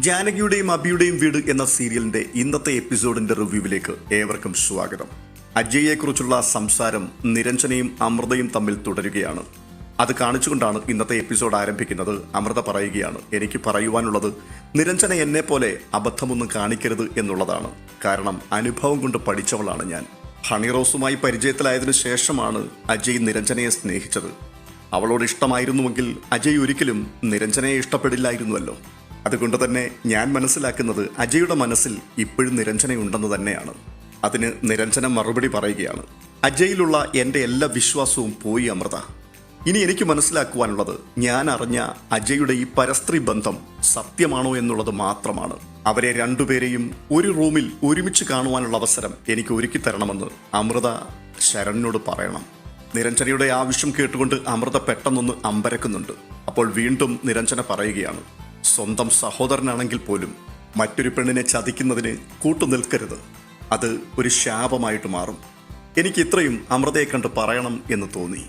ജാനകിയുടെയും അബിയുടെയും വീട് എന്ന സീരിയലിന്റെ ഇന്നത്തെ എപ്പിസോഡിന്റെ റിവ്യൂവിലേക്ക് ഏവർക്കും സ്വാഗതം. അജയെക്കുറിച്ചുള്ള സംസാരം നിരഞ്ജനയും അമൃതയും തമ്മിൽ തുടരുകയാണ്. അത് കാണിച്ചുകൊണ്ടാണ് ഇന്നത്തെ എപ്പിസോഡ് ആരംഭിക്കുന്നത്. അമൃത പറയുകയാണ് എനിക്ക് പറയുവാനുള്ളത് നിരഞ്ജന എന്നെ പോലെ അബദ്ധമൊന്നും കാണിക്കരുത് എന്നുള്ളതാണ്. കാരണം അനുഭവം കൊണ്ട് പഠിച്ചവളാണ് ഞാൻ. ഹണിറോസുമായി പരിചയത്തിലായതിനു ശേഷമാണ് അജയ് നിരഞ്ജനയെ സ്നേഹിച്ചത്. അവളോട് ഇഷ്ടമായിരുന്നുവെങ്കിൽ അജയ് ഒരിക്കലും നിരഞ്ജനയെ ഇഷ്ടപ്പെടില്ലായിരുന്നുവല്ലോ. അതുകൊണ്ട് തന്നെ ഞാൻ മനസ്സിലാക്കുന്നത് അജയുടെ മനസ്സിൽ ഇപ്പോഴും നിരഞ്ജനയുണ്ടെന്ന് തന്നെയാണ്. അതിന് നിരഞ്ജന മറുപടി പറയുകയാണ്. അജയിലുള്ള എന്റെ എല്ലാ വിശ്വാസവും പോയി അമൃത. ഇനി എനിക്ക് മനസ്സിലാക്കുവാനുള്ളത് ഞാൻ അറിഞ്ഞ അജയുടെ ഈ പരസ്ത്രീ ബന്ധം സത്യമാണോ എന്നുള്ളത് മാത്രമാണ്. അവരെ രണ്ടുപേരെയും ഒരു റൂമിൽ ഒരുമിച്ച് കാണുവാനുള്ള അവസരം എനിക്ക് ഒരുക്കി തരണമെന്ന് അമൃത ശരണിനോട് പറയണം. നിരഞ്ജനയുടെ ആവശ്യം കേട്ടുകൊണ്ട് അമൃത പെട്ടെന്നൊന്ന് അമ്പരക്കുന്നുണ്ട്. അപ്പോൾ വീണ്ടും നിരഞ്ജന പറയുകയാണ്. സ്വന്തം സഹോദരനാണെങ്കിൽ പോലും മറ്റൊരു പെണ്ണിനെ ചതിക്കുന്നതിന് കൂട്ടുനിൽക്കരുത്. അത് ഒരു ശാപമായിട്ട് മാറും. എനിക്ക് ഇത്രയും അമൃതയെ കണ്ട് പറയണം എന്ന് തോന്നി.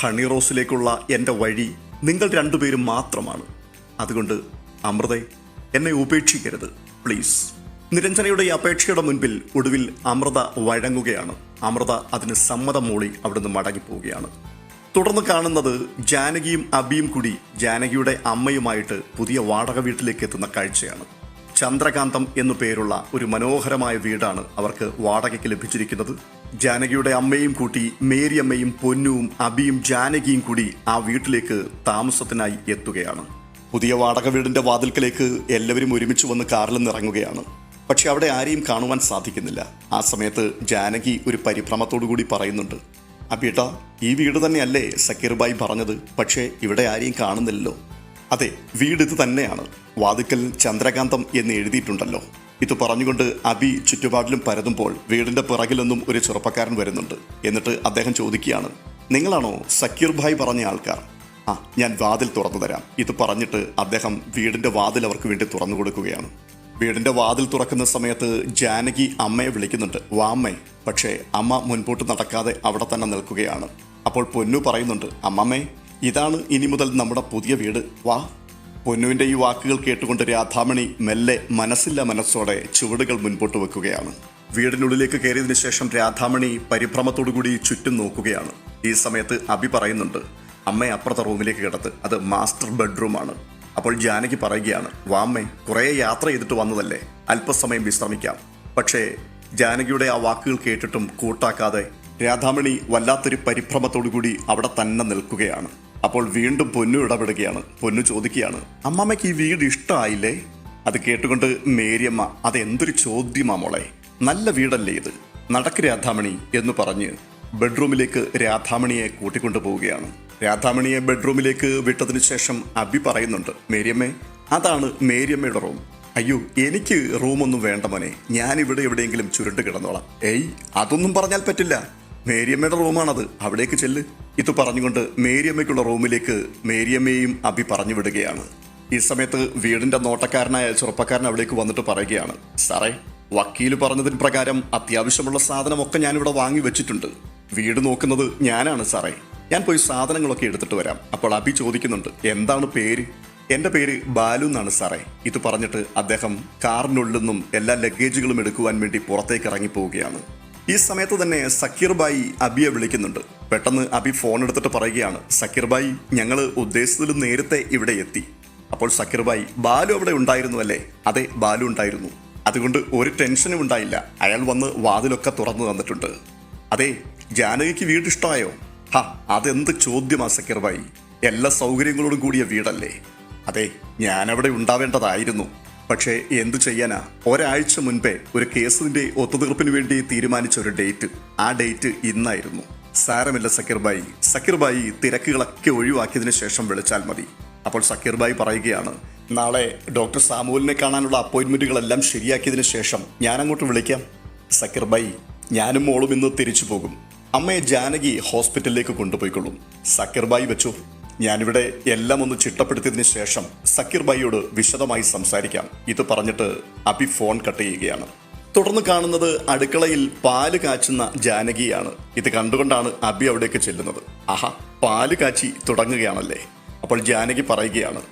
ഹണി റോസിലേക്കുള്ള എന്റെ വഴി നിങ്ങൾ രണ്ടുപേരും മാത്രമാണ്. അതുകൊണ്ട് അമൃതെ എന്നെ ഉപേക്ഷിക്കരുത്. പ്ലീസ്. നിരഞ്ജനയുടെ ഈ അപേക്ഷയുടെ മുൻപിൽ ഒടുവിൽ അമൃത വഴങ്ങുകയാണ്. അമൃത അതിന് സമ്മതം മൂളി അവിടുന്ന് മടങ്ങിപ്പോവുകയാണ്. തുടർന്ന് കാണുന്നത് ജാനകിയും അബിയും കൂടി ജാനകിയുടെ അമ്മയുമായിട്ട് പുതിയ വാടക വീട്ടിലേക്ക് എത്തുന്ന കാഴ്ചയാണ്. ചന്ദ്രകാന്തം എന്നു പേരുള്ള ഒരു മനോഹരമായ വീടാണ് അവർക്ക് വാടകയ്ക്ക് ലഭിച്ചിരിക്കുന്നത്. ജാനകിയുടെ അമ്മയും കൂട്ടി മേരിയമ്മയും പൊന്നുവും അബിയും ജാനകിയും കൂടി ആ വീട്ടിലേക്ക് താമസത്തിനായി എത്തുകയാണ്. പുതിയ വാടക വീടിന്റെ വാതിൽക്കലേക്ക് എല്ലാവരും ഒരുമിച്ച് വന്ന് കാറിൽ നിറങ്ങുകയാണ് പക്ഷെ അവിടെ ആരെയും കാണുവാൻ സാധിക്കുന്നില്ല. ആ സമയത്ത് ജാനകി ഒരു പരിഭ്രമത്തോടു കൂടി പറയുന്നുണ്ട്. അബിയേട്ട ഈ വീട് തന്നെയല്ലേ സക്കീർബായി പറഞ്ഞത്? പക്ഷേ ഇവിടെ ആരെയും കാണുന്നില്ലല്ലോ. അതെ വീട് ഇത് തന്നെയാണ്. വാതുക്കൽ ചന്ദ്രകാന്തം എന്ന് എഴുതിയിട്ടുണ്ടല്ലോ. ഇത് പറഞ്ഞുകൊണ്ട് അബി ചുറ്റുപാടിലും പരതുമ്പോൾ വീടിന്റെ പിറകിലൊന്നും ഒരു ചെറുപ്പക്കാരൻ വരുന്നുണ്ട്. എന്നിട്ട് അദ്ദേഹം ചോദിക്കുകയാണ് നിങ്ങളാണോ സക്കീർ ഭായ് പറഞ്ഞ ആൾക്കാർ? ആ ഞാൻ വാതിൽ തുറന്നു തരാം. ഇത് പറഞ്ഞിട്ട് അദ്ദേഹം വീടിന്റെ വാതിൽ അവർക്ക് വേണ്ടി തുറന്നു കൊടുക്കുകയാണ്. വീടിന്റെ വാതിൽ തുറക്കുന്ന സമയത്ത് ജാനകി അമ്മയെ വിളിക്കുന്നുണ്ട്. വാമ്മേ പക്ഷേ അമ്മ മുൻപോട്ട് നടക്കാതെ അവിടെ തന്നെ നിൽക്കുകയാണ്. അപ്പോൾ പൊന്നു പറയുന്നുണ്ട് അമ്മമ്മേ ഇതാണ് ഇനി മുതൽ നമ്മുടെ പുതിയ വീട്. വാ. പൊന്നുവിന്റെ ഈ വാക്കുകൾ കേട്ടുകൊണ്ട് രാധാമണി മെല്ലെ മനസ്സില്ല മനസ്സോടെ ചുവടുകൾ മുൻപോട്ട് വെക്കുകയാണ്. വീടിനുള്ളിലേക്ക് കയറിയതിനു ശേഷം രാധാമണി പരിഭ്രമത്തോടുകൂടി ചുറ്റും നോക്കുകയാണ്. ഈ സമയത്ത് അഭി പറയുന്നുണ്ട് അമ്മയെ അപ്പുറത്തെ റൂമിലേക്ക് കിടത്ത്. അത് മാസ്റ്റർ ബെഡ്റൂമാണ്. അപ്പോൾ ജാനകി പറയുകയാണ് വാമ്മേ കുറേ യാത്ര ചെയ്തിട്ട് വന്നതല്ലേ? അല്പസമയം വിശ്രമിക്കാം. പക്ഷേ ജാനകിയുടെ ആ വാക്കുകൾ കേട്ടിട്ടും കൂട്ടാക്കാതെ രാധാമണി വല്ലാത്തൊരു പരിഭ്രമത്തോടുകൂടി അവിടെ തന്നെ നിൽക്കുകയാണ്. അപ്പോൾ വീണ്ടും പൊന്നു ഇടപെടുകയാണ് പൊന്നു ചോദിക്കുകയാണ് അമ്മമ്മയ്ക്ക് ഈ വീട് ഇഷ്ടമായില്ലേ അത് കേട്ടുകൊണ്ട് മേരിയമ്മ അതെന്തൊരു ചോദ്യമാ മോളെ നല്ല വീടല്ലേ ഇത്? നടക്ക് രാധാമണി എന്ന് പറഞ്ഞ് ബെഡ്റൂമിലേക്ക് രാധാമണിയെ കൂട്ടിക്കൊണ്ടു പോവുകയാണ് രാധാമണിയെ ബെഡ്റൂമിലേക്ക് വിട്ടതിനു ശേഷം അബി പറയുന്നുണ്ട് മേരിയമ്മേ അതാണ് മേരിയമ്മയുടെ റൂം. അയ്യോ എനിക്ക് റൂമൊന്നും വേണ്ട മോനെ. ഞാൻ ഇവിടെ എവിടെയെങ്കിലും ചുരുണ്ട് കിടന്നോളാം. ഏയ് അതൊന്നും പറഞ്ഞാൽ പറ്റില്ല. മേരിയമ്മയുടെ റൂമാണത്. അവിടേക്ക് ചെല്ല്. ഇത് പറഞ്ഞുകൊണ്ട് മേരിയമ്മയ്ക്കുള്ള റൂമിലേക്ക് മേരിയമ്മയും അബി പറഞ്ഞു വിടുകയാണ്. ഈ സമയത്ത് വീടിന്റെ നോട്ടക്കാരനായ ചെറുപ്പക്കാരൻ അവിടേക്ക് വന്നിട്ട് പറയുകയാണ് സാറേ വക്കീൽ പറഞ്ഞതിന് പ്രകാരം അത്യാവശ്യമുള്ള സാധനമൊക്കെ ഞാനിവിടെ വാങ്ങി വെച്ചിട്ടുണ്ട്. വീട് നോക്കുന്നത് ഞാനാണ് സാറേ. ഞാൻ പോയി സാധനങ്ങളൊക്കെ എടുത്തിട്ട് വരാം. അപ്പോൾ അബി ചോദിക്കുന്നുണ്ട് എന്താണ് പേര്? എന്റെ പേര് ബാലു എന്നാണ് സാറേ. ഇത് പറഞ്ഞിട്ട് അദ്ദേഹം കാറിനുള്ളിൽ നിന്നും എല്ലാ ലഗേജുകളും എടുക്കുവാൻ വേണ്ടി പുറത്തേക്ക് ഇറങ്ങി പോവുകയാണ് ഈ സമയത്ത് തന്നെ സക്കീർ ബായി അബിയെ വിളിക്കുന്നുണ്ട്. പെട്ടെന്ന് അബി ഫോൺ എടുത്തിട്ട് പറയുകയാണ് സക്കീർ ബായി ഞങ്ങൾ ഉദ്ദേശത്തിൽ നേരത്തെ ഇവിടെ എത്തി. അപ്പോൾ സക്കീർ ബായി ബാലു അവിടെ ഉണ്ടായിരുന്നു അല്ലേ? അതെ ബാലു ഉണ്ടായിരുന്നു. അതുകൊണ്ട് ഒരു ടെൻഷനും ഉണ്ടായില്ല. അയാൾ വന്ന് വാതിലൊക്കെ തുറന്നു തന്നിട്ടുണ്ട്. അതെ ജാനകിക്ക് വീട് ഇഷ്ടമായോ? ഹ അതെന്ത് ചോദ്യമാ സക്കീർ ബായി എല്ലാ സൗകര്യങ്ങളോടും കൂടിയ വീടല്ലേ? അതെ ഞാനവിടെ ഉണ്ടാവേണ്ടതായിരുന്നു. പക്ഷേ എന്തു ചെയ്യാനാ? ഒരാഴ്ച മുൻപേ ഒരു കേസിന്റെ ഒത്തുതീർപ്പിന് വേണ്ടി തീരുമാനിച്ച ഒരു ഡേറ്റ്. ആ ഡേറ്റ് ഇന്നായിരുന്നു. സാരമില്ല സക്കീർ ബായി സക്കീർ ബായി തിരക്കുകളൊക്കെ ഒഴിവാക്കിയതിനു ശേഷം വിളിച്ചാൽ മതി. അപ്പോൾ സക്കീർ ബായി പറയുകയാണ് നാളെ ഡോക്ടർ സാമുവലിനെ കാണാനുള്ള അപ്പോയിൻമെന്റുകളെല്ലാം ശരിയാക്കിയതിനു ശേഷം ഞാൻ അങ്ങോട്ട് വിളിക്കാം. സക്കീർ ബായി ഞാനും മോളും ഇന്ന് തിരിച്ചു പോകും. അമ്മയെ ജാനകി ഹോസ്പിറ്റലിലേക്ക് കൊണ്ടുപോയിക്കൊള്ളും. സക്കീർബായി വെച്ചു. ഞാനിവിടെ എല്ലാം ഒന്ന് ചിട്ടപ്പെടുത്തിയതിന് ശേഷം സക്കീർബായിയോട് വിശദമായി സംസാരിക്കാം. ഇത് പറഞ്ഞിട്ട് അബി ഫോൺ കട്ട് ചെയ്യുകയാണ്. തുടർന്ന് കാണുന്നത് അടുക്കളയിൽ പാൽ കാച്ചുന്ന ജാനകിയാണ്. ഇത് കണ്ടുകൊണ്ടാണ് അബി അവിടേക്ക് ചെല്ലുന്നത്. ആഹാ പാൽ കാച്ചി തുടങ്ങുകയാണല്ലേ? അപ്പോൾ ജാനകി പറയുകയാണ്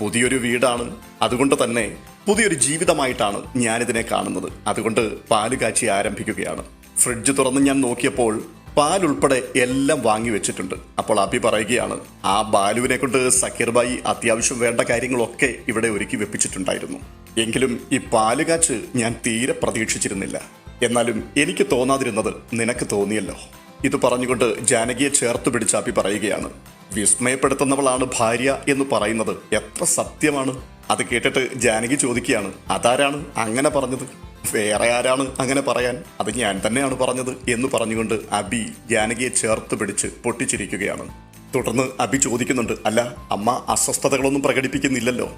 പുതിയൊരു വീടാണ്. അതുകൊണ്ട് തന്നെ പുതിയൊരു ജീവിതമായിട്ടാണ് ഞാനിതിനെ കാണുന്നത്. അതുകൊണ്ട് പാൽ കാച്ചി ആരംഭിക്കുകയാണ്. ഫ്രിഡ്ജ് തുറന്ന് ഞാൻ നോക്കിയപ്പോൾ പാലുൾപ്പെടെ എല്ലാം വാങ്ങി വെച്ചിട്ടുണ്ട്. അപ്പോൾ അഭി പറയുകയാണ് ആ ബാലുവിനെ കൊണ്ട് സക്കീർബായി അത്യാവശ്യം വേണ്ട കാര്യങ്ങളൊക്കെ ഇവിടെ ഒരുക്കി വെപ്പിച്ചിട്ടുണ്ടായിരുന്നു. എങ്കിലും ഈ പാൽ കാച്ച് ഞാൻ തീരെ പ്രതീക്ഷിച്ചിരുന്നില്ല. എന്നാലും എനിക്ക് തോന്നാതിരുന്നത് നിനക്ക് തോന്നിയല്ലോ. ഇത് പറഞ്ഞുകൊണ്ട് ജാനകിയെ ചേർത്ത് പിടിച്ച അഭി പറയുകയാണ് വിസ്മയപ്പെടുത്തുന്നവളാണ് ഭാര്യ എന്ന് പറയുന്നത് എത്ര സത്യമാണ്? അത് കേട്ടിട്ട് ജാനകി ചോദിക്കുകയാണ് അതാരാണ് അങ്ങനെ പറഞ്ഞത്? വേറെ ആരാണ് അങ്ങനെ പറയാൻ? അത് ഞാൻ തന്നെയാണ് പറഞ്ഞത് എന്ന് പറഞ്ഞുകൊണ്ട് അബി ജാനകിയെ ചേർത്ത് പിടിച്ച് പൊട്ടിച്ചിരിക്കുകയാണ്. തുടർന്ന് അബി ചോദിക്കുന്നുണ്ട് അല്ല അമ്മ അസ്വസ്ഥതകളൊന്നും പ്രകടിപ്പിക്കുന്നില്ലല്ലോ?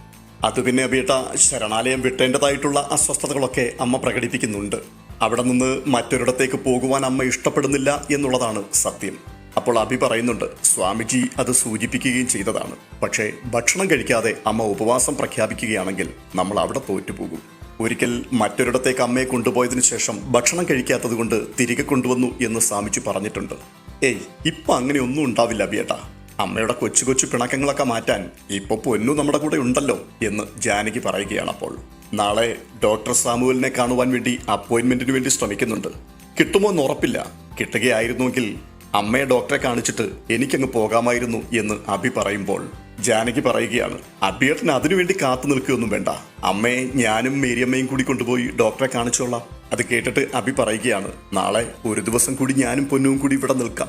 അത് പിന്നെ അബിയേട്ട ശരണാലയം വിട്ടേണ്ടതായിട്ടുള്ള അസ്വസ്ഥതകളൊക്കെ അമ്മ പ്രകടിപ്പിക്കുന്നുണ്ട്. അവിടെ നിന്ന് മറ്റൊരിടത്തേക്ക് പോകുവാൻ അമ്മ ഇഷ്ടപ്പെടുന്നില്ല എന്നുള്ളതാണ് സത്യം. അപ്പോൾ അഭി പറയുന്നുണ്ട് സ്വാമിജി അത് സൂചിപ്പിക്കുകയും ചെയ്തതാണ്. പക്ഷേ ഭക്ഷണം കഴിക്കാതെ അമ്മ ഉപവാസം പ്രഖ്യാപിക്കുകയാണെങ്കിൽ നമ്മൾ അവിടെ തോറ്റുപോകും ഒരിക്കൽ മറ്റൊരിടത്തേക്ക് അമ്മയെ കൊണ്ടുപോയതിനു ശേഷം ഭക്ഷണം കഴിക്കാത്തത് കൊണ്ട് തിരികെ കൊണ്ടുവന്നു എന്ന് സാമിച്ചു പറഞ്ഞിട്ടുണ്ട്. ഏയ് ഇപ്പൊ അങ്ങനെ ഒന്നും ഉണ്ടാവില്ല അഭിയേട്ടാ അമ്മയുടെ കൊച്ചു കൊച്ചു പിണക്കങ്ങളൊക്കെ മാറ്റാൻ ഇപ്പൊ പൊന്നു നമ്മുടെ കൂടെ ഉണ്ടല്ലോ എന്ന് ജാനകി പറയുകയാണ് അപ്പോൾ. നാളെ ഡോക്ടർ സാമുവലിനെ കാണുവാൻ വേണ്ടി അപ്പോയിന്റ്മെന്റിന് വേണ്ടി ശ്രമിക്കുന്നുണ്ട്. കിട്ടുമോ എന്ന് ഉറപ്പില്ല. കിട്ടുകയായിരുന്നുവെങ്കിൽ അമ്മയെ ഡോക്ടറെ കാണിച്ചിട്ട് എനിക്കങ്ങ് പോകാമായിരുന്നു എന്ന് അഭി പറയുമ്പോൾ ജാനകി പറയുകയാണ് അഭിയേട്ടന് അതിനുവേണ്ടി കാത്തു നിൽക്കുകയൊന്നും വേണ്ട. അമ്മയെ ഞാനും മേരിയമ്മയും കൂടി കൊണ്ടുപോയി ഡോക്ടറെ കാണിച്ചോളാം. അത് കേട്ടിട്ട് അബി പറയുകയാണ് നാളെ ഒരു ദിവസം കൂടി ഞാനും പൊന്നും കൂടി ഇവിടെ നിൽക്കാം.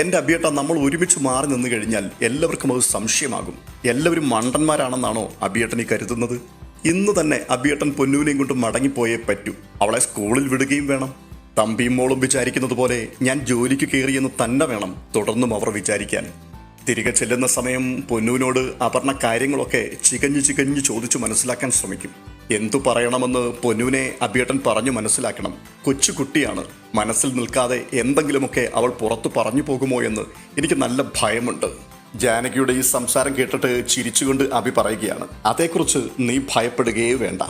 എന്റെ അബിയേട്ട നമ്മൾ ഒരുമിച്ച് മാറി നിന്ന് കഴിഞ്ഞാൽ എല്ലാവർക്കും അത് സംശയമാകും. എല്ലാവരും മണ്ടന്മാരാണെന്നാണോ അഭിയേട്ടനെ കരുതുന്നത്? ഇന്ന് തന്നെ അബിയേട്ടൻ പൊന്നൂനെയും കൊണ്ട് മടങ്ങിപ്പോയേ പറ്റൂ. അവളെ സ്കൂളിൽ വിടുകയും വേണം. തമ്പിയും മോളും വിചാരിക്കുന്നത് പോലെ ഞാൻ ജോലിക്ക് കയറിയെന്ന് തന്നെ വേണം തുടർന്നും അവർ വിചാരിക്കാൻ. തിരികെ ചെല്ലുന്ന സമയം പൊന്നുവിനോട് അപർണ കാര്യങ്ങളൊക്കെ ചികഞ്ഞു ചികഞ്ഞു ചോദിച്ചു മനസ്സിലാക്കാൻ ശ്രമിക്കും. എന്തു പറയണമെന്ന് പൊന്നുവിനെ അഭിയേട്ടൻ പറഞ്ഞു മനസ്സിലാക്കണം. കൊച്ചു കുട്ടിയാണ്. മനസ്സിൽ നിൽക്കാതെ എന്തെങ്കിലുമൊക്കെ അവൾ പുറത്തു പറഞ്ഞു പോകുമോ എന്ന് എനിക്ക് നല്ല ഭയമുണ്ട്. ജാനകിയുടെ ഈ സംസാരം കേട്ടിട്ട് ചിരിച്ചുകൊണ്ട് അഭി പറയുകയാണ്. അതേക്കുറിച്ച് നീ ഭയപ്പെടുകയേ വേണ്ട.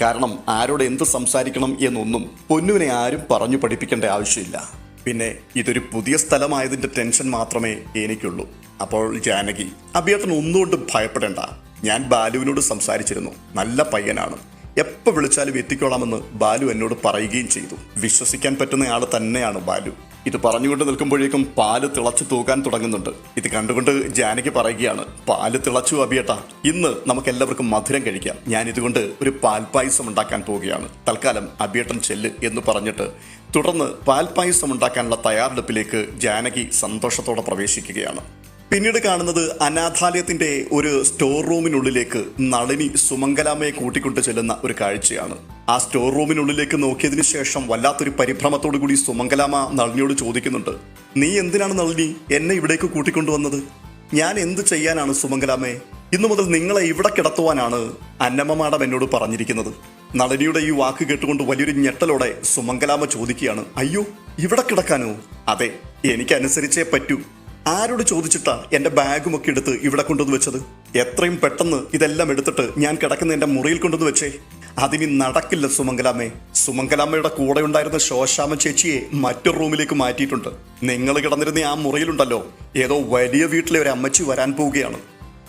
കാരണം ആരോട് എന്ത് സംസാരിക്കണം എന്നൊന്നും പൊന്നുവിനെ ആരും പറഞ്ഞു പഠിപ്പിക്കേണ്ട ആവശ്യമില്ല. പിന്നെ ഇതൊരു പുതിയ സ്ഥലമായതിന്റെ ടെൻഷൻ മാത്രമേ എനിക്കുള്ളൂ. അപ്പോൾ ജാനകി അഭിയേട്ടൻ ഒന്നുകൊണ്ടും ഭയപ്പെടേണ്ട. ഞാൻ ബാലുവിനോട് സംസാരിച്ചിരുന്നു. നല്ല പയ്യനാണ്. എപ്പോൾ വിളിച്ചാലും എത്തിക്കോളാമെന്ന് ബാലു എന്നോട് പറയുകയും ചെയ്തു. വിശ്വസിക്കാൻ പറ്റുന്ന ആൾ തന്നെയാണ് ബാലു. ഇത് പറഞ്ഞുകൊണ്ട് നിൽക്കുമ്പോഴേക്കും പാൽ തിളച്ചു തൂക്കാൻ തുടങ്ങുന്നുണ്ട്. ഇത് കണ്ടുകൊണ്ട് ജാനകി പറയുകയാണ് പാൽ തിളച്ചു അബിയേട്ട ഇന്ന് നമുക്ക് എല്ലാവർക്കും മധുരം കഴിക്കാം. ഞാൻ ഇതുകൊണ്ട് ഒരു പാൽപ്പായസം ഉണ്ടാക്കാൻ പോവുകയാണ്. തൽക്കാലം അഭിയേട്ടൻ ചെല്ല് എന്ന് പറഞ്ഞിട്ട് തുടർന്ന് പാൽപ്പായസം ഉണ്ടാക്കാനുള്ള തയ്യാറെടുപ്പിലേക്ക് ജാനകി സന്തോഷത്തോടെ പ്രവേശിക്കുകയാണ്. പിന്നീട് കാണുന്നത് അനാഥാലയത്തിന്റെ ഒരു സ്റ്റോർ റൂമിനുള്ളിലേക്ക് നളിനി സുമംഗലാമയെ കൂട്ടിക്കൊണ്ട് ചെല്ലുന്ന ഒരു കാഴ്ചയാണ്. ആ സ്റ്റോർ റൂമിനുള്ളിലേക്ക് നോക്കിയതിന് ശേഷം വല്ലാത്തൊരു പരിഭ്രമത്തോടു കൂടി സുമംഗലാമ നളിനിയോട് ചോദിക്കുന്നുണ്ട് നീ എന്തിനാണ് നളിനി എന്നെ ഇവിടേക്ക് കൂട്ടിക്കൊണ്ടുവന്നത് ഞാൻ എന്ത് ചെയ്യാനാണ് സുമംഗലാമേ ഇന്നു മുതൽ നിങ്ങളെ ഇവിടെ കിടത്തുവാനാണ് അന്നമ്മ മാഡം എന്നോട് പറഞ്ഞിരിക്കുന്നത്. നളിനിയുടെ ഈ വാക്ക് കേട്ടുകൊണ്ട് വലിയൊരു ഞെട്ടലോടെ സുമംഗലാമ ചോദിക്കുകയാണ് അയ്യോ ഇവിടെ കിടക്കാനോ? അതെ എനിക്കനുസരിച്ചേ പറ്റൂ. ആരോട് ചോദിച്ചിട്ടാ എന്റെ ബാഗും ഒക്കെ എടുത്ത് ഇവിടെ കൊണ്ടുവന്ന് വെച്ചത്? എത്രയും പെട്ടെന്ന് ഇതെല്ലാം എടുത്തിട്ട് ഞാൻ കിടക്കുന്ന എന്റെ മുറിയിൽ കൊണ്ടുവന്ന് വെച്ചേ. അതിനി നടക്കില്ല സുമംഗലാമ്മേ. സുമംഗലാമ്മയുടെ കൂടെ ഉണ്ടായിരുന്ന ശോശാമ ചേച്ചിയെ മറ്റൊരു റൂമിലേക്ക് മാറ്റിയിട്ടുണ്ട്. നിങ്ങൾ കിടന്നിരുന്ന ആ മുറിയിലുണ്ടല്ലോ. ഏതോ വലിയ വീട്ടിലെ ഒരു അമ്മച്ചി വരാൻ പോവുകയാണ്.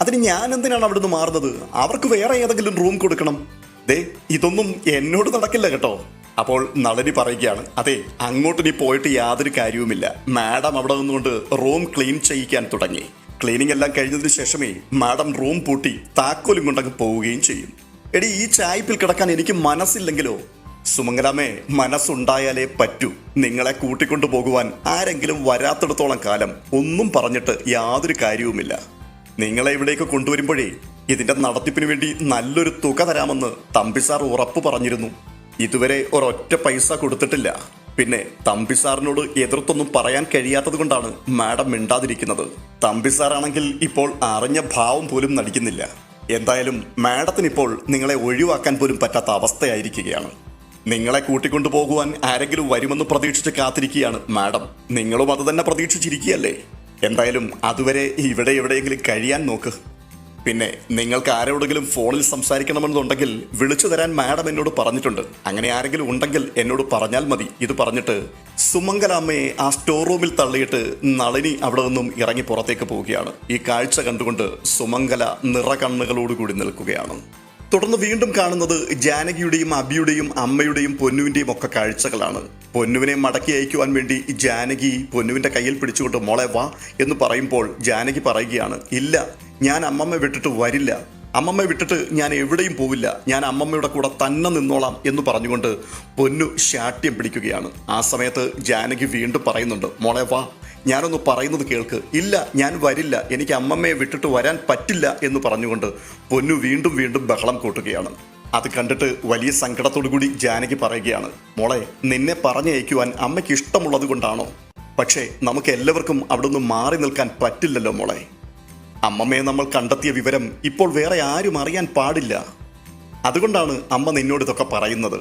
അതിന് ഞാൻ എന്തിനാണ് അവിടുന്ന് മാറുന്നത്? അവർക്ക് വേറെ ഏതെങ്കിലും റൂം കൊടുക്കണം. ദേ ഇതൊന്നും എന്നോട് നടക്കില്ല കേട്ടോ. അപ്പോൾ നളനി പറയുകയാണ് അതെ അങ്ങോട്ട് നീ പോയിട്ട് യാതൊരു കാര്യവുമില്ല. മാഡം അവിടെ നിന്നുകൊണ്ട് റൂം ക്ലീൻ ചെയ്യിക്കാൻ തുടങ്ങി. ക്ലീനിങ് എല്ലാം കഴിഞ്ഞതിന് ശേഷമേ മാഡം റൂം പൂട്ടി താക്കോലും കൊണ്ടങ്ങ് പോവുകയും ചെയ്യും. എടി ഈ ചായ്പിൽ കിടക്കാൻ എനിക്ക് മനസ്സില്ലെങ്കിലോ? സുമംഗലാമേ മനസ്സുണ്ടായാലേ പറ്റൂ. നിങ്ങളെ കൂട്ടിക്കൊണ്ടു പോകുവാൻ ആരെങ്കിലും വരാത്തിടത്തോളം കാലം ഒന്നും പറഞ്ഞിട്ട് യാതൊരു കാര്യവുമില്ല. നിങ്ങളെ ഇവിടേക്ക് കൊണ്ടുവരുമ്പോഴേ ഇതിന്റെ നടത്തിപ്പിന് വേണ്ടി നല്ലൊരു തുക തരാമെന്ന് തമ്പി സാർ ഉറപ്പ് പറഞ്ഞിരുന്നു. ഇതുവരെ ഒരൊറ്റ പൈസ കൊടുത്തിട്ടില്ല. പിന്നെ തമ്പിസാറിനോട് എതിർത്തൊന്നും പറയാൻ കഴിയാത്തത് കൊണ്ടാണ് മാഡം മിണ്ടാതിരിക്കുന്നത്. തമ്പിസാറാണെങ്കിൽ ഇപ്പോൾ അറിഞ്ഞ ഭാവം പോലും നടിക്കുന്നില്ല. എന്തായാലും മാഡത്തിന് ഇപ്പോൾ നിങ്ങളെ ഒഴിവാക്കാൻ പോലും പറ്റാത്ത അവസ്ഥയായിരിക്കുകയാണ്. നിങ്ങളെ കൂട്ടിക്കൊണ്ടു പോകുവാൻ ആരെങ്കിലും വരുമെന്ന് പ്രതീക്ഷിച്ച് കാത്തിരിക്കുകയാണ് മാഡം. നിങ്ങളും അത് തന്നെ പ്രതീക്ഷിച്ചിരിക്കുകയല്ലേ? എന്തായാലും അതുവരെ ഇവിടെ എവിടെയെങ്കിലും കഴിയാൻ നോക്ക്. പിന്നെ നിങ്ങൾക്ക് ആരോടെങ്കിലും ഫോണിൽ സംസാരിക്കണമെന്നുണ്ടെങ്കിൽ വിളിച്ചു തരാൻ മാഡം എന്നോട് പറഞ്ഞിട്ടുണ്ട്. അങ്ങനെ ആരെങ്കിലും ഉണ്ടെങ്കിൽ എന്നോട് പറഞ്ഞാൽ മതി. ഇത് പറഞ്ഞിട്ട് സുമംഗലാമ്മയെ ആ സ്റ്റോർ റൂമിൽ തള്ളിയിട്ട് നളിനി അവിടെ നിന്നും ഇറങ്ങി പുറത്തേക്ക് പോവുകയാണ്. ഈ കാഴ്ച കണ്ടുകൊണ്ട് സുമംഗല നിറകണ്ണുകളോടുകൂടി നിൽക്കുകയാണ്. തുടർന്ന് വീണ്ടും കാണുന്നത് ജാനകിയുടെയും അബിയുടെയും അമ്മയുടെയും പൊന്നുവിന്റെയും ഒക്കെ കാഴ്ചകളാണ്. പൊന്നുവിനെ മടക്കി അയക്കുവാൻ വേണ്ടി ജാനകി പൊന്നുവിന്റെ കയ്യിൽ പിടിച്ചുകൊണ്ട് മോളെ വാ എന്ന് പറയുമ്പോൾ ജാനകി പറയുകയാണ് ഇല്ല ഞാൻ അമ്മമ്മ വിട്ടിട്ട് വരില്ല. അമ്മമ്മ വിട്ടിട്ട് ഞാൻ എവിടെയും പോവില്ല. ഞാൻ അമ്മമ്മയുടെ കൂടെ തന്നെ നിന്നോളാം എന്ന് പറഞ്ഞുകൊണ്ട് പൊന്നു ശാഠ്യം പിടിക്കുകയാണ്. ആ സമയത്ത് ജാനകി വീണ്ടും പറയുന്നുണ്ട് മോളെ വാ ഞാനൊന്ന് പറയുന്നത് കേൾക്ക്. ഇല്ല ഞാൻ വരില്ല. എനിക്ക് അമ്മമ്മയെ വിട്ടിട്ട് വരാൻ പറ്റില്ല എന്ന് പറഞ്ഞുകൊണ്ട് പൊന്നു വീണ്ടും വീണ്ടും ബഹളം കൂട്ടുകയാണ്. അത് കണ്ടിട്ട് വലിയ സങ്കടത്തോടു കൂടി ജാനകി പറയുകയാണ് മോളെ നിന്നെ പറഞ്ഞയക്കുവാൻ അമ്മയ്ക്ക് ഇഷ്ടമുള്ളത് കൊണ്ടാണോ? പക്ഷേ നമുക്ക് എല്ലാവർക്കും അവിടുന്ന് മാറി നിൽക്കാൻ പറ്റില്ലല്ലോ മോളെ. അമ്മമ്മയെ നമ്മൾ കണ്ടെത്തിയ വിവരം ഇപ്പോൾ വേറെ ആരും അറിയാൻ പാടില്ല. അതുകൊണ്ടാണ് അമ്മ നിന്നോട് ഇതൊക്കെ പറയുന്നത്.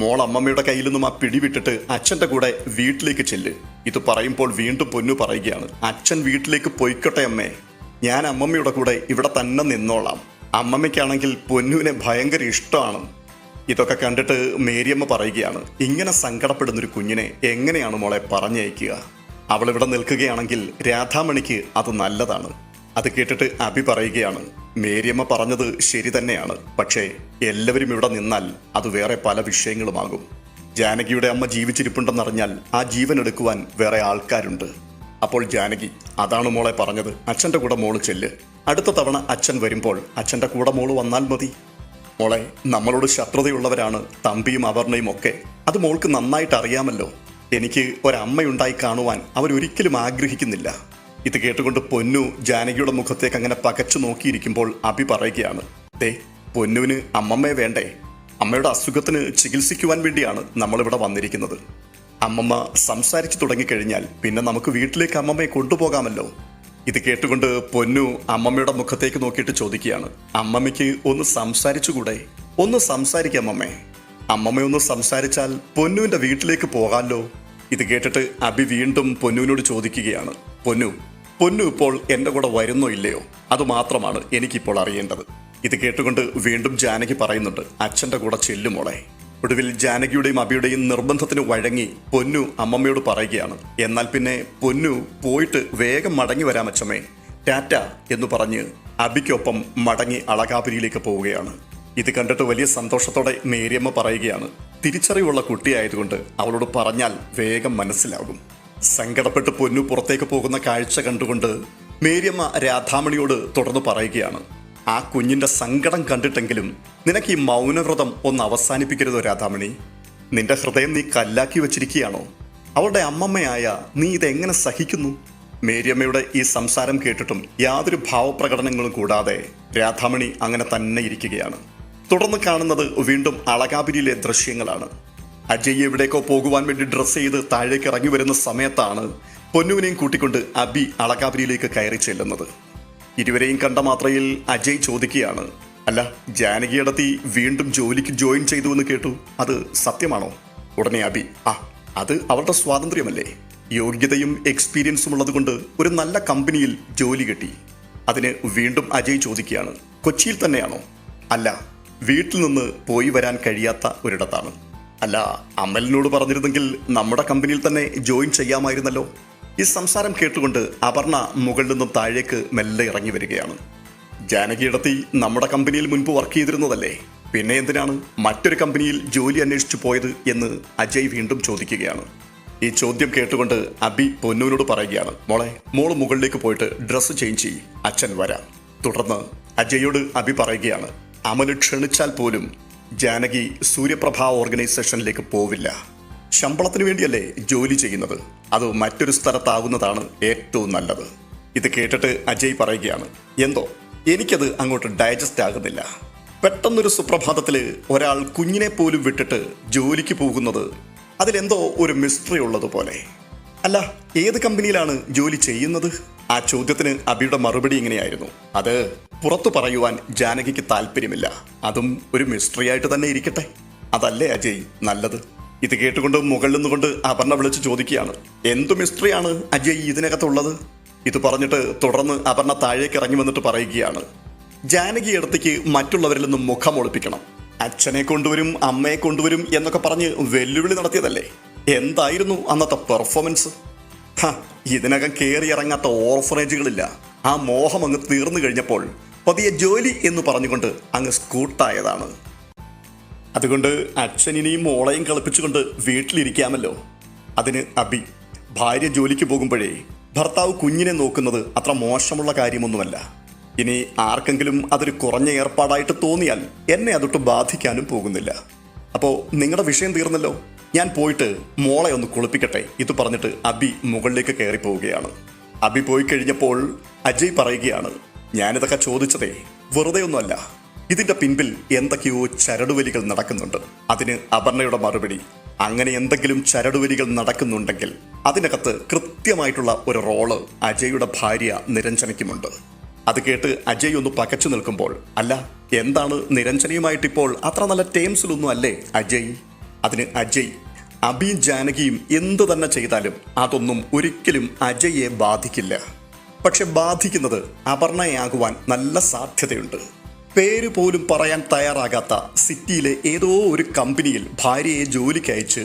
മോൾ അമ്മമ്മയുടെ കയ്യിൽ നിന്നും ആ പിടിവിട്ടിട്ട് അച്ഛന്റെ കൂടെ വീട്ടിലേക്ക് ചെല്ല്. ഇത് പറയുമ്പോൾ വീണ്ടും പൊന്നു പറയുകയാണ്. അച്ഛൻ വീട്ടിലേക്ക് പൊയ്ക്കട്ടെ അമ്മേ. ഞാൻ അമ്മമ്മയുടെ കൂടെ ഇവിടെ തന്നെ നിന്നോളാം. അമ്മമ്മയ്ക്കാണെങ്കിൽ പൊന്നുവിനെ ഭയങ്കര ഇഷ്ടമാണ്. ഇതൊക്കെ കണ്ടിട്ട് മേരിയമ്മ പറയുകയാണ്. ഇങ്ങനെ സങ്കടപ്പെടുന്നൊരു കുഞ്ഞിനെ എങ്ങനെയാണ് മോളെ പറഞ്ഞയക്കുക? അവളിവിടെ നിൽക്കുകയാണെങ്കിൽ രാധാമണിക്ക് അത് നല്ലതാണ്. അത് കേട്ടിട്ട് അഭി പറയുകയാണ് മേരിയമ്മ പറഞ്ഞത് ശരി തന്നെയാണ്. പക്ഷേ എല്ലാവരും ഇവിടെ നിന്നാൽ അത് വേറെ പല വിഷയങ്ങളുമാകും. ജാനകിയുടെ അമ്മ ജീവിച്ചിരിപ്പുണ്ടെന്നറിഞ്ഞാൽ ആ ജീവൻ എടുക്കുവാൻ വേറെ ആൾക്കാരുണ്ട്. അപ്പോൾ ജാനകി അതാണ് മോളെ പറഞ്ഞത്. അച്ഛന്റെ കൂടെ മോൾ ചെല്ല്. അടുത്ത തവണ അച്ഛൻ വരുമ്പോൾ അച്ഛന്റെ കൂടെ മോൾ വന്നാൽ മതി. മോളെ നമ്മളോട് ശത്രുതയുള്ളവരാണ് തമ്പിയും അവർണയും ഒക്കെ. അത് മോൾക്ക് നന്നായിട്ട് അറിയാമല്ലോ. എനിക്ക് ഒരമ്മയുണ്ടായി കാണുവാൻ അവരൊരിക്കലും ആഗ്രഹിക്കുന്നില്ല. ഇത് കേട്ടുകൊണ്ട് പൊന്നു ജാനകിയുടെ മുഖത്തേക്ക് അങ്ങനെ പകച്ചു നോക്കിയിരിക്കുമ്പോൾ അഭി പറയുകയാണ് ദേ പൊന്നുവിന് അമ്മമ്മയെ വേണ്ടേ? അമ്മയുടെ അസുഖത്തിന് ചികിത്സിക്കുവാൻ വേണ്ടിയാണ് നമ്മളിവിടെ വന്നിരിക്കുന്നത്. അമ്മമ്മ സംസാരിച്ചു തുടങ്ങിക്കഴിഞ്ഞാൽ പിന്നെ നമുക്ക് വീട്ടിലേക്ക് അമ്മമ്മയെ കൊണ്ടുപോകാമല്ലോ. ഇത് കേട്ടുകൊണ്ട് പൊന്നു അമ്മമ്മയുടെ മുഖത്തേക്ക് നോക്കിയിട്ട് ചോദിക്കുകയാണ് അമ്മമ്മയ്ക്ക് ഒന്ന് സംസാരിച്ചുകൂടെ? ഒന്ന് സംസാരിക്കാം അമ്മമ്മേ. അമ്മമ്മയൊന്ന് സംസാരിച്ചാൽ പൊന്നുവിന്റെ വീട്ടിലേക്ക് പോകാമല്ലോ. ഇത് കേട്ടിട്ട് അബി വീണ്ടും പൊന്നുവിനോട് ചോദിക്കുകയാണ്. പൊന്നു പൊന്നു ഇപ്പോൾ എന്റെ കൂടെ വരുന്നോ ഇല്ലയോ? അത് മാത്രമാണ് എനിക്കിപ്പോൾ അറിയേണ്ടത്. ഇത് കേട്ടുകൊണ്ട് വീണ്ടും ജാനകി പറയുന്നുണ്ട് അച്ഛന്റെ കൂടെ ചെല്ലുമോളെ ഒടുവിൽ ജാനകിയുടെയും അബിയുടെയും നിർബന്ധത്തിന് വഴങ്ങി പൊന്നു അമ്മമ്മയോട് പറയുകയാണ്. എന്നാൽ പിന്നെ പൊന്നു പോയിട്ട് വേഗം മടങ്ങി വരാം അച്ഛമ്മേ. ടാറ്റ എന്ന് പറഞ്ഞ് അബിക്കൊപ്പം മടങ്ങി അളകാപുരിയിലേക്ക് പോവുകയാണ്. ഇത് കണ്ടിട്ട് വലിയ സന്തോഷത്തോടെ മേരിയമ്മ പറയുകയാണ് തിരിച്ചറിവുള്ള കുട്ടിയായതുകൊണ്ട് അവളോട് പറഞ്ഞാൽ വേഗം മനസ്സിലാകും. സങ്കടപ്പെട്ട് പൊന്നു പുറത്തേക്ക് പോകുന്ന കാഴ്ച കണ്ടുകൊണ്ട് മേരിയമ്മ രാധാമണിയോട് തുടർന്ന് പറയുകയാണ് ആ കുഞ്ഞിന്റെ സങ്കടം കണ്ടിട്ടെങ്കിലും നിനക്ക് ഈ മൗനവ്രതം ഒന്ന് അവസാനിപ്പിക്കരുതോ രാധാമണി? നിന്റെ ഹൃദയം നീ കല്ലാക്കി വച്ചിരിക്കുകയാണോ? അവളുടെ അമ്മമ്മയായ നീ ഇതെങ്ങനെ സഹിക്കുന്നു? മേരിയമ്മയുടെ ഈ സംസാരം കേട്ടിട്ടും യാതൊരു ഭാവപ്രകടനങ്ങളും കൂടാതെ രാധാമണി അങ്ങനെ തന്നെ ഇരിക്കുകയാണ്. തുടർന്ന് കാണുന്നത് വീണ്ടും അളകാപിരിയിലെ ദൃശ്യങ്ങളാണ്. അജയ് എവിടേക്കോ പോകുവാൻ വേണ്ടി ഡ്രസ്സ് ചെയ്ത് താഴേക്ക് ഇറങ്ങി വരുന്ന സമയത്താണ് പൊന്നുവിനെയും കൂട്ടിക്കൊണ്ട് അബി അളകാപുരിയിലേക്ക് കയറി ചെല്ലുന്നത്. ഇരുവരെയും കണ്ട മാത്രയിൽ അജയ് ചോദിക്കുകയാണ് അല്ല ജാനകിയടത്തി വീണ്ടും ജോലിക്ക് ജോയിൻ ചെയ്തു എന്ന് കേട്ടു. അത് സത്യമാണോ? ഉടനെ അബി ആ അത് അവരുടെ സ്വാതന്ത്ര്യമല്ലേ. യോഗ്യതയും എക്സ്പീരിയൻസും ഉള്ളതുകൊണ്ട് ഒരു നല്ല കമ്പനിയിൽ ജോലി കിട്ടി. അതിന് വീണ്ടും അജയ് ചോദിക്കുകയാണ് കൊച്ചിയിൽ തന്നെയാണോ? അല്ല വീട്ടിൽ നിന്ന് പോയി വരാൻ കഴിയാത്ത ഒരിടത്താണ്. അല്ല അമലിനോട് പറഞ്ഞിരുന്നെങ്കിൽ നമ്മുടെ കമ്പനിയിൽ തന്നെ ജോയിൻ ചെയ്യാമായിരുന്നല്ലോ. ഈ സംസാരം കേട്ടുകൊണ്ട് അപർണ മുകളിൽ നിന്നും താഴേക്ക് മെല്ലെ ഇറങ്ങി വരികയാണ്. ജാനകിയിടത്തി നമ്മുടെ കമ്പനിയിൽ മുൻപ് വർക്ക് ചെയ്തിരുന്നതല്ലേ? പിന്നെ എന്തിനാണ് മറ്റൊരു കമ്പനിയിൽ ജോലി അന്വേഷിച്ചു പോയത് എന്ന് അജയ് വീണ്ടും ചോദിക്കുകയാണ്. ഈ ചോദ്യം കേട്ടുകൊണ്ട് അബി പൊന്നുവിനോട് പറയുകയാണ് മോളെ മോൾ മുകളിലേക്ക് പോയിട്ട് ഡ്രസ്സ് ചേഞ്ച് ചെയ്യും. അച്ഛൻ വരാം. തുടർന്ന് അജയോട് അബി പറയുകയാണ് അമൽ ക്ഷണിച്ചാൽ പോലും ജാനകി സൂര്യപ്രഭ ഓർഗനൈസേഷനിലേക്ക് പോവില്ല. ശമ്പളത്തിന് വേണ്ടിയല്ലേ ജോലി ചെയ്യുന്നത്. അത് മറ്റൊരു സ്ഥലത്താകുന്നതാണ് ഏറ്റവും നല്ലത്. ഇത് കേട്ടിട്ട് അജയ് പറയുകയാണ് എന്തോ എനിക്കത് അങ്ങോട്ട് ഡൈജസ്റ്റ് ആകുന്നില്ല. പെട്ടെന്നൊരു സുപ്രഭാതത്തിൽ ഒരാൾ കുഞ്ഞിനെ പോലും വിട്ടിട്ട് ജോലിക്ക് പോകുന്നത് അതിലെന്തോ ഒരു മിസ്റ്ററി ഉള്ളതുപോലെ. അല്ല ഏത് കമ്പനിയിലാണ് ജോലി ചെയ്യുന്നത്? ആ ചോദ്യത്തിന് അബിയുടെ മറുപടി ഇങ്ങനെയായിരുന്നു. അത് പുറത്തു പറയുവാൻ ജാനകിക്ക് താല്പര്യമില്ല. അതും ഒരു മിസ്റ്ററി ആയിട്ട് തന്നെ ഇരിക്കട്ടെ. അതല്ലേ അജയ് നല്ലത്. ഇത് കേട്ടുകൊണ്ട് മുകളിൽ നിന്നുകൊണ്ട് അപർണ വിളിച്ച് ചോദിക്കുകയാണ്. എന്തു മിസ്റ്ററിയാണ് അജയ് ഇതിനകത്തുള്ളത്? ഇത് പറഞ്ഞിട്ട് തുടർന്ന് അപർണ താഴേക്ക് ഇറങ്ങി വന്നിട്ട് പറയുകയാണ്. ജാനകി ഇടത്തേക്ക് മറ്റുള്ളവരിൽ നിന്നും മുഖം ഒളിപ്പിക്കണം. അച്ഛനെ കൊണ്ടുവരും അമ്മയെ കൊണ്ടുവരും എന്നൊക്കെ പറഞ്ഞ് വെല്ലുവിളി നടത്തിയതല്ലേ? എന്തായിരുന്നു അന്നത്തെ പെർഫോമൻസ് ഇതിനകം കയറി ഇറങ്ങാത്ത ഓർഫനേജുകളില്ല ആ മോഹം അങ്ങ് തീർന്നു കഴിഞ്ഞപ്പോൾ പതിയെ ജോലി എന്ന് പറഞ്ഞുകൊണ്ട് അങ്ങ് സ്കൂട്ടായതാണ്. അതുകൊണ്ട് അച്ഛനിനെയും മോളയും കളിപ്പിച്ചുകൊണ്ട് വീട്ടിലിരിക്കാമല്ലോ. അതിന് അബി ഭാര്യ ജോലിക്ക് പോകുമ്പോഴേ ഭർത്താവ് കുഞ്ഞിനെ നോക്കുന്നത് അത്ര മോശമുള്ള കാര്യമൊന്നുമല്ല. ഇനി ആർക്കെങ്കിലും അതൊരു കുറഞ്ഞ ഏർപ്പാടായിട്ട് തോന്നിയാൽ എന്നെ അതൊട്ട് ബാധിക്കാനും പോകുന്നില്ല. അപ്പോൾ നിങ്ങളുടെ വിഷയം തീർന്നല്ലോ? ഞാൻ പോയിട്ട് മോളെ ഒന്ന് കുളിപ്പിക്കട്ടെ ഇത് പറഞ്ഞിട്ട് അബി മുകളിലേക്ക് കയറി പോവുകയാണ് അബി പോയി കഴിഞ്ഞപ്പോൾ അജയ് പറയുകയാണ് ഞാനിതൊക്കെ ചോദിച്ചതേ വെറുതെ ഒന്നുമല്ല. ഇതിന്റെ പിൻപിൽ എന്തൊക്കെയോ ചരടുവലികൾ നടക്കുന്നുണ്ട്. അതിന് അപർണയുടെ മറുപടി അങ്ങനെ എന്തെങ്കിലും ചരടുവലികൾ നടക്കുന്നുണ്ടെങ്കിൽ അതിനകത്ത് കൃത്യമായിട്ടുള്ള ഒരു റോൾ അജയുടെ ഭാര്യ നിരഞ്ജനയ്ക്കുമുണ്ട്. അത് കേട്ട് അജയ് ഒന്ന് പകച്ചു നിൽക്കുമ്പോൾ അല്ല എന്താണ് നിരഞ്ജനയുമായിട്ടിപ്പോൾ അത്ര നല്ല ടേംസിലൊന്നും അല്ലേ അജയ്? അതിന് അജയ്. അബിയും ജാനകിയും എന്തു തന്നെ ചെയ്താലും അതൊന്നും ഒരിക്കലും അജയെ ബാധിക്കില്ല. പക്ഷെ ബാധിക്കുന്നത് അപർണയാകുവാൻ നല്ല സാധ്യതയുണ്ട്. പേര് പോലും പറയാൻ തയ്യാറാകാത്ത സിറ്റിയിലെ ഏതോ ഒരു കമ്പനിയിൽ ഭാര്യയെ ജോലിക്കയച്ച്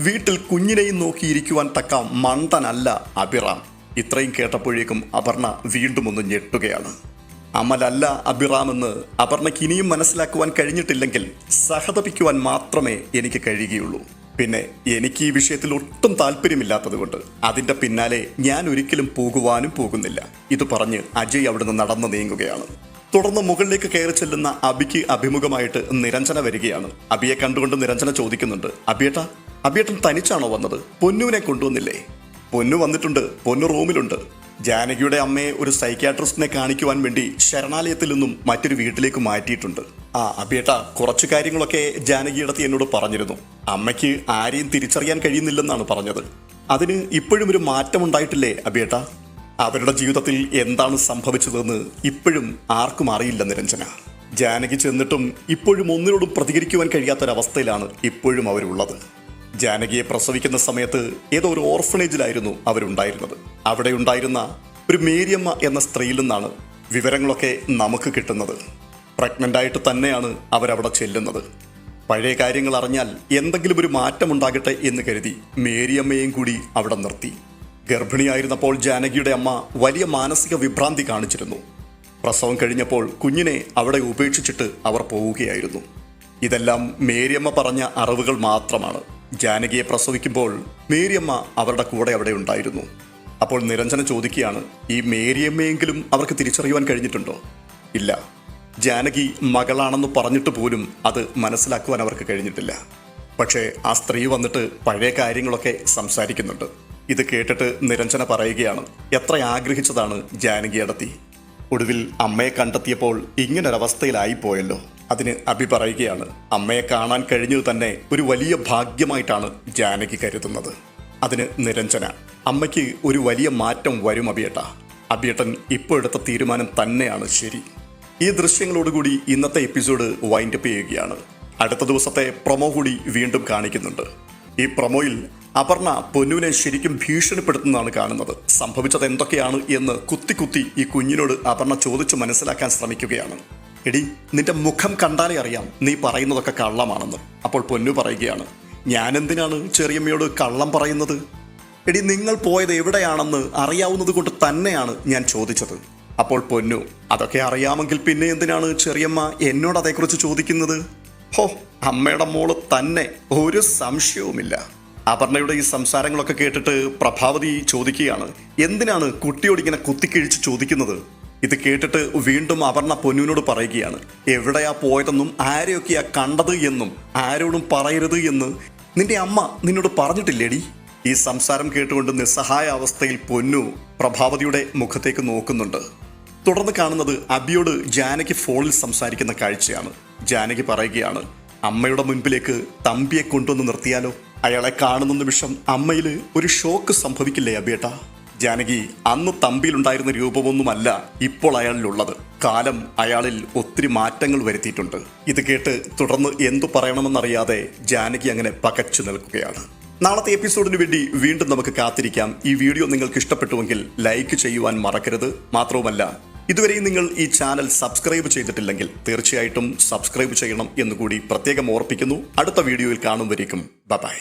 വീട്ടിൽ കുഞ്ഞിനെയും നോക്കിയിരിക്കുവാൻ തക്ക മണ്ടനല്ല അഭിറാം. ഇത്രയും കേട്ടപ്പോഴേക്കും അപർണ വീണ്ടും ഒന്ന് ഞെട്ടുകയാണ്. അമലല്ല അബിറാമെന്ന് അപർണയ്ക്ക് ഇനിയും മനസ്സിലാക്കുവാൻ കഴിഞ്ഞിട്ടില്ലെങ്കിൽ സഹതപിക്കുവാൻ മാത്രമേ എനിക്ക് കഴിയുകയുള്ളൂ. പിന്നെ എനിക്ക് ഈ വിഷയത്തിൽ ഒട്ടും താല്പര്യമില്ലാത്തതുകൊണ്ട് അതിന്റെ പിന്നാലെ ഞാൻ ഒരിക്കലും പോകുവാനും പോകുന്നില്ല. ഇത് പറഞ്ഞ് അജയ് അവിടുന്ന് നടന്നു നീങ്ങുകയാണ്. തുടർന്ന് മുകളിലേക്ക് കയറി ചെല്ലുന്ന അബിക്ക് അഭിമുഖമായിട്ട് നിരഞ്ജന വരികയാണ്. അബിയെ കണ്ടുകൊണ്ട് നിരഞ്ജന ചോദിക്കുന്നുണ്ട് അബിയേട്ട അബിയേട്ടൻ തനിച്ചാണോ വന്നത്? പൊന്നുവിനെ കൊണ്ടുവന്നില്ലേ? പൊന്നു വന്നിട്ടുണ്ട് പൊന്നു റൂമിലുണ്ട്. ജാനകിയുടെ അമ്മയെ ഒരു സൈക്യാട്രിസ്റ്റിനെ കാണിക്കുവാൻ വേണ്ടി ശരണാലയത്തിൽ നിന്നും മറ്റൊരു വീട്ടിലേക്ക് മാറ്റിയിട്ടുണ്ട്. ആ അബിയേട്ട കുറച്ചു കാര്യങ്ങളൊക്കെ ജാനകിയിടത്ത് എന്നോട് പറഞ്ഞിരുന്നു. അമ്മയ്ക്ക് ആരെയും തിരിച്ചറിയാൻ കഴിയുന്നില്ലെന്നാണ് പറഞ്ഞത്. അതിന് ഇപ്പോഴും ഒരു മാറ്റം ഉണ്ടായിട്ടില്ലേ അബിയേട്ട അവരുടെ ജീവിതത്തിൽ എന്താണ് സംഭവിച്ചതെന്ന് ഇപ്പോഴും ആർക്കും അറിയില്ല നിരഞ്ജന. ജാനകി ചെന്നിട്ടും ഇപ്പോഴും ഒന്നിനോടും പ്രതികരിക്കുവാൻ കഴിയാത്തൊരവസ്ഥയിലാണ് ഇപ്പോഴും അവരുള്ളത്. ജാനകിയെ പ്രസവിക്കുന്ന സമയത്ത് ഏതോ ഒരു ഓർഫണേജിലായിരുന്നു അവരുണ്ടായിരുന്നത്. അവിടെ ഉണ്ടായിരുന്ന ഒരു മേരിയമ്മ എന്ന സ്ത്രീയിൽ നിന്നാണ് വിവരങ്ങളൊക്കെ നമുക്ക് കിട്ടുന്നത്. പ്രഗ്നന്റ് ആയിട്ട് തന്നെയാണ് അവരവിടെ ചെല്ലുന്നത്. പഴയ കാര്യങ്ങൾ അറിഞ്ഞാൽ എന്തെങ്കിലും ഒരു മാറ്റം ഉണ്ടാകട്ടെ എന്ന് കരുതി മേരിയമ്മയെയും കൂടി അവിടെ നിർത്തി. ഗർഭിണിയായിരുന്നപ്പോൾ ജാനകിയുടെ അമ്മ വലിയ മാനസിക വിഭ്രാന്തി കാണിച്ചിരുന്നു. പ്രസവം കഴിഞ്ഞപ്പോൾ കുഞ്ഞിനെ അവിടെ ഉപേക്ഷിച്ചിട്ട് അവർ പോവുകയായിരുന്നു. ഇതെല്ലാം മേരിയമ്മ പറഞ്ഞ അറിവുകൾ മാത്രമാണ്. ജാനകിയെ പ്രസവിക്കുമ്പോൾ മേരിയമ്മ അവരുടെ കൂടെ അവിടെ ഉണ്ടായിരുന്നു. അപ്പോൾ നിരഞ്ജന ചോദിക്കുകയാണ് ഈ മേരിയമ്മയെങ്കിലും അവർക്ക് തിരിച്ചറിയുവാൻ കഴിഞ്ഞിട്ടുണ്ടോ? ഇല്ല. ജാനകി മകളാണെന്ന് പറഞ്ഞിട്ട് പോലും അത് മനസ്സിലാക്കുവാൻ അവർക്ക് കഴിഞ്ഞിട്ടില്ല. പക്ഷേ ആ സ്ത്രീ വന്നിട്ട് പഴയ കാര്യങ്ങളൊക്കെ സംസാരിക്കുന്നുണ്ട്. ഇത് കേട്ടിട്ട് നിരഞ്ജന പറയുകയാണ് എത്ര ആഗ്രഹിച്ചതാണ് ജാനകി അടത്തി ഒടുവിൽ അമ്മയെ കണ്ടെത്തിയപ്പോൾ ഇങ്ങനൊരവസ്ഥയിലായിപ്പോയല്ലോ. അതിന് അഭി പറയുകയാണ് അമ്മയെ കാണാൻ കഴിഞ്ഞത് തന്നെ ഒരു വലിയ ഭാഗ്യമായിട്ടാണ് ജാനകി കരുതുന്നത്. അതിന് നിരഞ്ജന അമ്മയ്ക്ക് ഒരു വലിയ മാറ്റം വരും അഭിയേട്ട. അഭിയേട്ടൻ ഇപ്പോൾ എടുത്ത തീരുമാനം തന്നെയാണ് ശരി. ഈ ദൃശ്യങ്ങളോടുകൂടി ഇന്നത്തെ എപ്പിസോഡ് വൈൻഡപ്പ് ചെയ്യുകയാണ്. അടുത്ത ദിവസത്തെ പ്രൊമോ കൂടി വീണ്ടും കാണിക്കുന്നുണ്ട്. ഈ പ്രൊമോയിൽ അപർണ പൊന്നുവിനെ ശരിക്കും ഭീഷണിപ്പെടുത്തുന്നതാണ് കാണുന്നത്. സംഭവിച്ചത് എന്തൊക്കെയാണ് എന്ന് കുത്തി കുത്തി ഈ കുഞ്ഞിനോട് അപർണ ചോദിച്ചു മനസ്സിലാക്കാൻ ശ്രമിക്കുകയാണ്. എടി നിന്റെ മുഖം കണ്ടാലേ അറിയാം നീ പറയുന്നതൊക്കെ കള്ളമാണെന്ന്. അപ്പോൾ പൊന്നു പറയുകയാണ് ഞാൻ എന്തിനാണ് ചെറിയമ്മയോട് കള്ളം പറയുന്നത്? എടി നിങ്ങൾ പോയത് എവിടെയാണെന്ന് അറിയാവുന്നത് കൊണ്ട് തന്നെയാണ് ഞാൻ ചോദിച്ചത്. അപ്പോൾ പൊന്നു അതൊക്കെ അറിയാമെങ്കിൽ പിന്നെ എന്തിനാണ് ചെറിയമ്മ എന്നോട് അതേക്കുറിച്ച് ചോദിക്കുന്നത്? ഹോ അമ്മയുടെ മോൾ തന്നെ ഒരു സംശയവുമില്ല. അപർണയുടെ ഈ സംസാരങ്ങളൊക്കെ കേട്ടിട്ട് പ്രഭാവതി ചോദിക്കുകയാണ് എന്തിനാണ് കുട്ടിയോട് ഇങ്ങനെ കുത്തിക്കിഴിച്ച് ചോദിക്കുന്നത്? ഇത് കേട്ടിട്ട് വീണ്ടും അപർണ പൊന്നുവിനോട് പറയുകയാണ് എവിടെയാ പോയതെന്നും ആരെയൊക്കെയാ കണ്ടത് എന്നും ആരോടും പറയരുത് എന്ന്. നിന്റെ അമ്മ നിന്നോട് പറഞ്ഞിട്ടില്ലേടി? ഈ സംസാരം കേട്ടുകൊണ്ട് നിസ്സഹായ അവസ്ഥയിൽ പൊന്നു പ്രഭാവതിയുടെ മുഖത്തേക്ക് നോക്കുന്നുണ്ട്. തുടർന്ന് കാണുന്നത് അബിയോട് ജാനകി ഫോണിൽ സംസാരിക്കുന്ന കാഴ്ചയാണ്. ജാനകി പറയുകയാണ് അമ്മയുടെ മുൻപിലേക്ക് തമ്പിയെ കൊണ്ടുവന്ന് നിർത്തിയാലോ? അയാളെ കാണുന്ന നിമിഷം അമ്മയിൽ ഒരു ഷോക്ക് സംഭവിക്കില്ലേ അബിയേട്ടാ? ജാനകി അന്ന് തമ്പിയിലുണ്ടായിരുന്ന രൂപമൊന്നുമല്ല ഇപ്പോൾ അയാളിലുള്ളത്. കാലം അയാളിൽ ഒത്തിരി മാറ്റങ്ങൾ വരുത്തിയിട്ടുണ്ട്. ഇത് കേട്ട് തുടർന്ന് എന്തു പറയണമെന്നറിയാതെ ജാനകി അങ്ങനെ പകച്ചു നിൽക്കുകയാണ്. നാളത്തെ എപ്പിസോഡിന് വേണ്ടി വീണ്ടും നമുക്ക് കാത്തിരിക്കാം. ഈ വീഡിയോ നിങ്ങൾക്ക് ഇഷ്ടപ്പെട്ടുവെങ്കിൽ ലൈക്ക് ചെയ്യുവാൻ മറക്കരുത്. മാത്രവുമല്ല ഇതുവരെയും നിങ്ങൾ ഈ ചാനൽ സബ്സ്ക്രൈബ് ചെയ്തിട്ടില്ലെങ്കിൽ തീർച്ചയായിട്ടും സബ്സ്ക്രൈബ് ചെയ്യണം എന്നുകൂടി പ്രത്യേകം ഓർപ്പിക്കുന്നു. അടുത്ത വീഡിയോയിൽ കാണും വരേക്കും. ബൈ.